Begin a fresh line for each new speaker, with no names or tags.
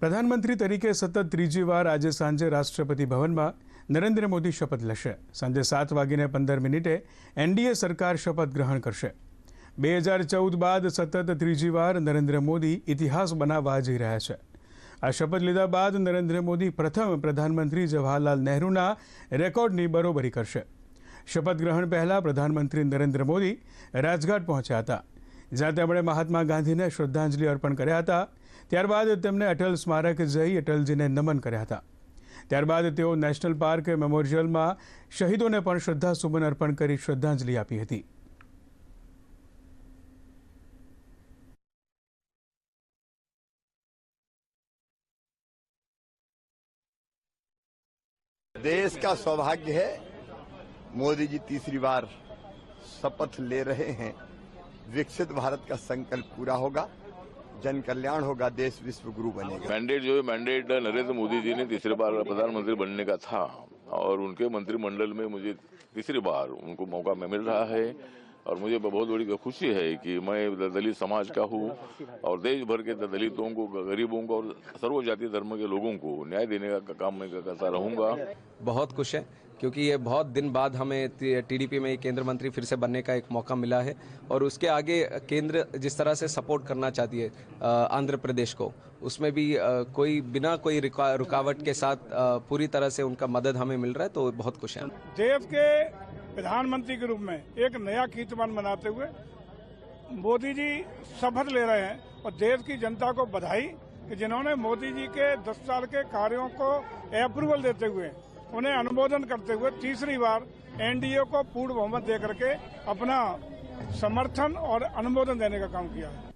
પ્રધાનમંત્રી તરીકે સતત ત્રીજી વાર આજે સાંજે રાષ્ટ્રપતિ ભવનમાં નરેન્દ્ર મોદી શપથ લેશે. સાંજે સાત વાગીને પંદર મિનિટે એનડીએ સરકાર શપથ ગ્રહણ કરશે. બે હજાર ચૌદ બાદ સતત ત્રીજી વાર નરેન્દ્ર મોદી ઇતિહાસ બનાવવા જઈ રહ્યા છે. આ શપથ લીધા બાદ નરેન્દ્ર મોદી પ્રથમ પ્રધાનમંત્રી જવાહરલાલ નહેરુના રેકોર્ડની બરોબરી કરશે. શપથ ગ્રહણ પહેલા પ્રધાનમંત્રી નરેન્દ્ર મોદી રાજઘાટ પહોંચ્યા હતા. જ્યાં તેમણે મહાત્મા ગાંધીને શ્રદ્ધાંજલિ અર્પણ કર્યા હતા. ત્યારબાદ તેમને અટલ સ્મારક જઈ અટલજીને નમન કર્યા હતા ત્યારબાદ તેઓ નેશનલ પાર્ક મેમોરિયલમાં શહીદોને પણ શ્રદ્ધાસુમન અર્પણ કરી શ્રદ્ધાંજલિ આપી હતી
देश का सौभाग्य है मोदी जी तीसरी बार शपथ ले रहे हैं विकसित भारत का संकल्प पूरा होगा जन कल्याण होगा, देश विश्व गुरु बनेगा।
मैंडेट जो है मैंडेट नरेंद्र मोदी जी ने तीसरी बार प्रधानमंत्री बनने का था, और उनके मंत्रिमंडल में मुझे तीसरी बार उनको मौका मिल रहा है। और मुझे बहुत बड़ी खुशी है कि मैं दलित समाज का हूँ और देश भर के दलितों को गरीबों को और सर्व जाति धर्म के लोगों को न्याय देने का काम मैं करता रहूँगा।
बहुत खुश है क्योंकि ये बहुत दिन बाद हमें टीडीपी में केंद्र मंत्री फिर से बनने का एक मौका मिला है और उसके आगे केंद्र जिस तरह से सपोर्ट करना चाहती है आंध्र प्रदेश को उसमें भी कोई बिना कोई रुकावट के साथ पूरी तरह से उनका मदद हमें मिल रहा है तो बहुत खुश है।
देश के प्रधानमंत्री के रूप में एक नया कीर्तिमान बनाते हुए मोदी जी शपथ ले रहे हैं और देश की जनता को बधाई कि जिन्होंने मोदी जी के 10 साल के कार्यों को अप्रूवल देते हुए, उन्हें अनुमोदन करते हुए तीसरी बार एनडीए को पूर्ण बहुमत दे करके अपना समर्थन और अनुमोदन देने का काम किया है।